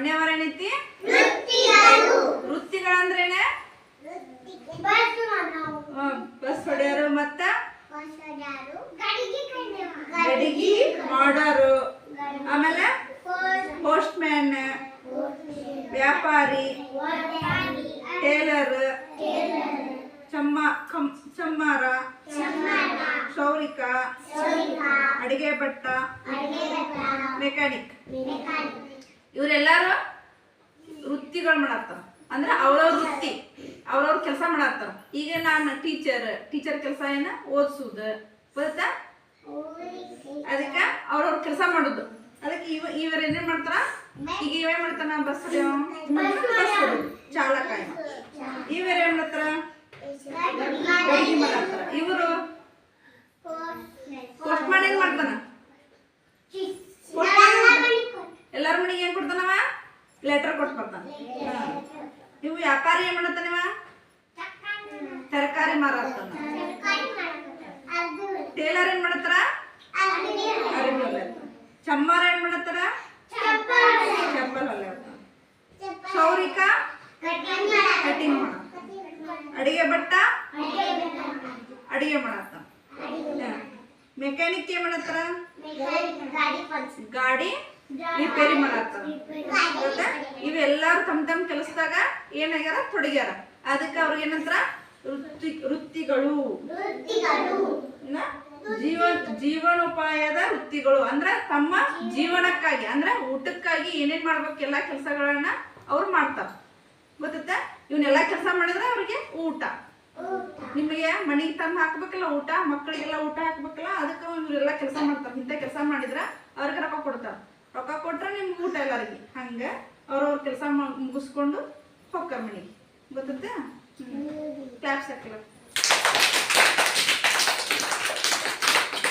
ಅನ್ಯವರಣೀತಿ ವೃತ್ತಿಗಳಂದ್ರೇನೆ? Bus ಹೊಡೆಯರು ಮತ್ತ? ಗಡಿಗಿ ಮಾಡೋರು. ಆಮೇಲೆ? ಪೋಸ್ಟ್. ಮ್ಯಾನ್ ವ್ಯಾಪಾರಿ. ಟೇಲರ್. ಚಮ್ಮ ಚಮ್ಮಾರ. ಕ್ಷೌರಿಕ ಅಡಿಗೆ ಭಟ್ಟ ಮೆಕ್ಯಾನಿಕ್. ಇವರೆಲ್ಲರೂ ವೃತ್ತಿಗಳು ಮಾಡತ್ತಾರ. ಅಂದ್ರೆ ಅವ್ರವ್ರ ವೃತ್ತಿ ಅವ್ರವ್ರ ಕೆಲಸ ಮಾಡತ್ತಾರ. ಈಗ ನಾನು ಟೀಚರ್ ಟೀಚರ್ ಕೆಲಸ ಏನ? ಓದಿಸುದು. ಗೊತ್ತಾ ಅದಕ್ಕೆ ಅವ್ರವ್ರ ಕೆಲಸ ಮಾಡುದು. ಅದಕ್ಕೆ ಇವ ಇವ್ರು ಏನೇನ್ ಮಾಡ್ತಾರ? ಈಗ ಇವೇ ಮಾಡ್ತಾನ? ಬಸ್ ಚಾಲಕ ಇವರೇನ್ ಇವ್ರು ಏನ್ ಮಾಡ್ತಾರ? ಇವರು ಪೋಸ್ಟ್ ಮ್ಯಾನ್ ಏನ್ ಮಾಡ್ತಾನ ಎಲ್ಲಾರ ಮನೆಗೆ ಏನ್ ಕೊಡ್ತಾನವ ಲೆಟರ್ ಕೊಟ್ಟು ಬರ್ತಾನ. ಇವು ವ್ಯಾಪಾರಿ ಏನ್ ಮಾಡತ್ತಾನಿವ ತರಕಾರಿ ಮಾರಾಡ್ತಾನ. ಟೇಲರ್ ಏನ್ ಮಾಡತ್ತಾರ. ಚಮ್ಮಾರ ಏನ್ ಮಾಡತ್ತಾರ? ಚಪ್ಪಲ್ ಸೌರಿಕ? ಕಟಿಂಗ್ ಮಾಡ ಅಡಿಗೆ ಬಟ್ಟ ಅಡಿಗೆ ಮಾಡತ್ತಾನ. ಮೆಕ್ಯಾನಿಕ್ ಏನ್ ಮಾಡತ್ತಾರ? ಗಾಡಿ? ರಿಪೇರಿ ಮಾಡತ್ತಾರ? ಇವೆಲ್ಲಾರು ತಮ್ಮ ತಮ್ಮ ಕೆಲಸದಾಗ ಏನಾಗ್ಯಾರ? ತೊಡಗ್ಯಾರ. ಅದಕ್ಕೆ ಅವ್ರಿಗೆ ಏನಂತಾರ? ವೃತ್ತಿ, ವೃತ್ತಿಗಳು? ಜೀವ, ಜೀವನೋಪಾಯದ ವೃತ್ತಿಗಳು. ಅಂದ್ರೆ ತಮ್ಮ ಜೀವನಕ್ಕಾಗಿ, ಅಂದ್ರೆ ಊಟಕ್ಕಾಗಿ ಏನೇನ್ ಮಾಡ್ಬೇಕು? ಎಲ್ಲಾ ಕೆಲಸಗಳನ್ನ ಅವ್ರು ಮಾಡ್ತಾರ. ಗೊತ್ತ ಇವನ್ನೆಲ್ಲ ಕೆಲಸ ಮಾಡಿದ್ರೆ ಅವ್ರಿಗೆ ಊಟ. ನಿಮಗೆ ಮನೆಗೆ ತಂದು ಹಾಕ್ಬೇಕಲ್ಲ ಊಟ ಮಕ್ಕಳಿಗೆಲ್ಲ ಊಟ ಹಾಕ್ಬೇಕಲ್ಲ, ಅದಕ್ಕೆ ಇವರೆಲ್ಲ ಕೆಲಸ ಮಾಡ್ತಾರೆ. ಇಂಥ ಕೆಲಸ ಮಾಡಿದ್ರೆ ಕೊಟ್ರೆ ನಿಮ್ಗೆ ಊಟ ಎಲ್ಲರಿಗೆ. ಹಂಗೆ ಅವ್ರವ್ರ ಕೆಲಸ ಮುಗಿಸ್ಕೊಂಡು ಹೋಗ್ತಾರೆ ಮನೆಗೆ. ಗೊತ್ತೈತೆ ಕ್ಲಾಪ್ಸ್ ಹಾಕಿಲ್ಲ